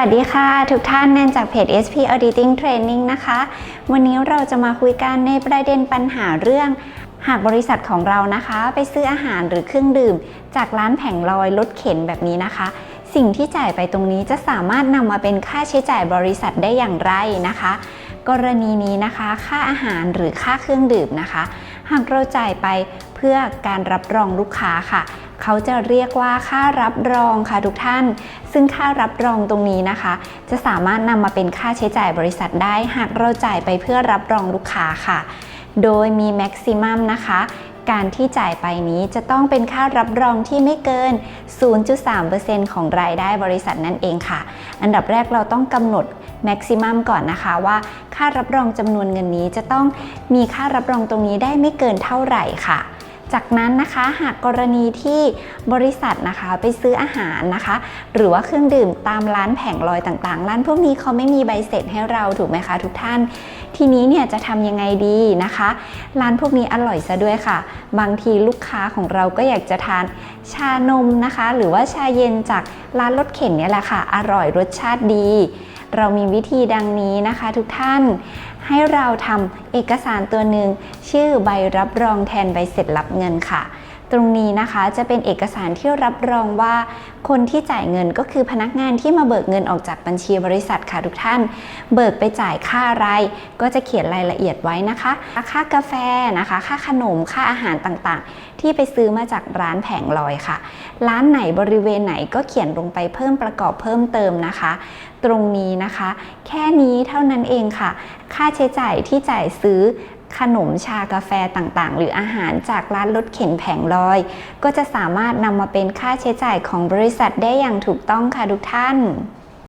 วัสดีค่ะ ทุกท่านแนนจากเพจ SP Auditing Training นะคะ วันนี้เราจะมาคุยกันในประเด็นปัญหาเรื่อง หากบริษัทของเรานะคะ ไปซื้ออาหารหรือเครื่องดื่ม จากร้านแผงลอยรถเข็นแบบนี้นะคะ สิ่งที่จ่ายไปตรงนี้จะสามารถนำมาเป็นค่าใช้จ่ายบริษัทได้อย่างไรนะคะ กรณีนี้นะคะ ค่าอาหารหรือค่าเครื่องดื่มนะคะ หากเราจ่ายไปเพื่อการรับรองลูกค้าค่ะ เขาจะเรียกว่าค่ารับรองค่ะทุกท่าน ซึ่งค่ารับรองตรงนี้นะคะ จะสามารถนำมาเป็นค่าใช้จ่ายบริษัทได้ หากเราจ่ายไปเพื่อรับรองลูกค้าค่ะ โดยมีแม็กซิมัมนะคะการที่จ่ายไปนี้จะต้องเป็นค่ารับรองที่ไม่เกิน 0.3%ของรายได้บริษัทนั่นเองค่ะ อันดับแรกเราต้องกำหนดแม็กซิมัมก่อนนะคะว่าค่ารับรองจำนวนเงินนี้จะต้องมีค่ารับรองตรงนี้ได้ไม่เกินเท่าไหร่ค่ะ จากนั้นนะคะหากกรณีที่บริษัทนะคะไปซื้ออาหารนะคะ หรือว่าเครื่องดื่มตามร้านแผงลอยต่างๆ ร้านพวกนี้เขาไม่มีใบเสร็จให้เราถูกไหมคะทุกท่าน ทีนี้เนี่ยจะทำยังไงดีนะคะ ร้านพวกนี้อร่อยซะด้วยค่ะ บางทีลูกค้าของเราก็อยากจะทานชานมนะคะ หรือว่าชาเย็นจากร้านรถเข็นเนี่ยแหละค่ะ อร่อยรสชาติดี เรามีวิธีดังนี้นะคะทุกท่าน ให้เราทำเอกสารตัวหนึ่งชื่อใบรับรองแทนใบเสร็จรับเงินค่ะ ตรงนี้นะคะจะเป็นเอกสารที่รับรองว่า คนที่จ่ายเงินก็คือพนักงานที่มาเบิกเงินออกจากบัญชีบริษัทค่ะทุกท่าน เบิกไปจ่ายค่าอะไร ก็จะเขียนรายละเอียดไว้นะคะ ค่ากาแฟนะคะ ค่าขนมค่าอาหารต่างๆ ที่ไปซื้อมาจากร้านแผงลอยค่ะ ร้านไหนบริเวณไหนก็เขียนลงไปเพิ่มประกอบเพิ่มเติมนะคะ ตรงนี้นะคะ แค่นี้เท่านั้นเองค่ะ ค่าใช้จ่ายที่จ่ายซื้อ ขนมชากาแฟต่างๆ หรืออาหารจากร้านรถเข็นแผงลอย ก็จะสามารถนำมาเป็นค่าใช้จ่ายของบริษัทได้อย่างถูกต้องค่ะทุกท่าน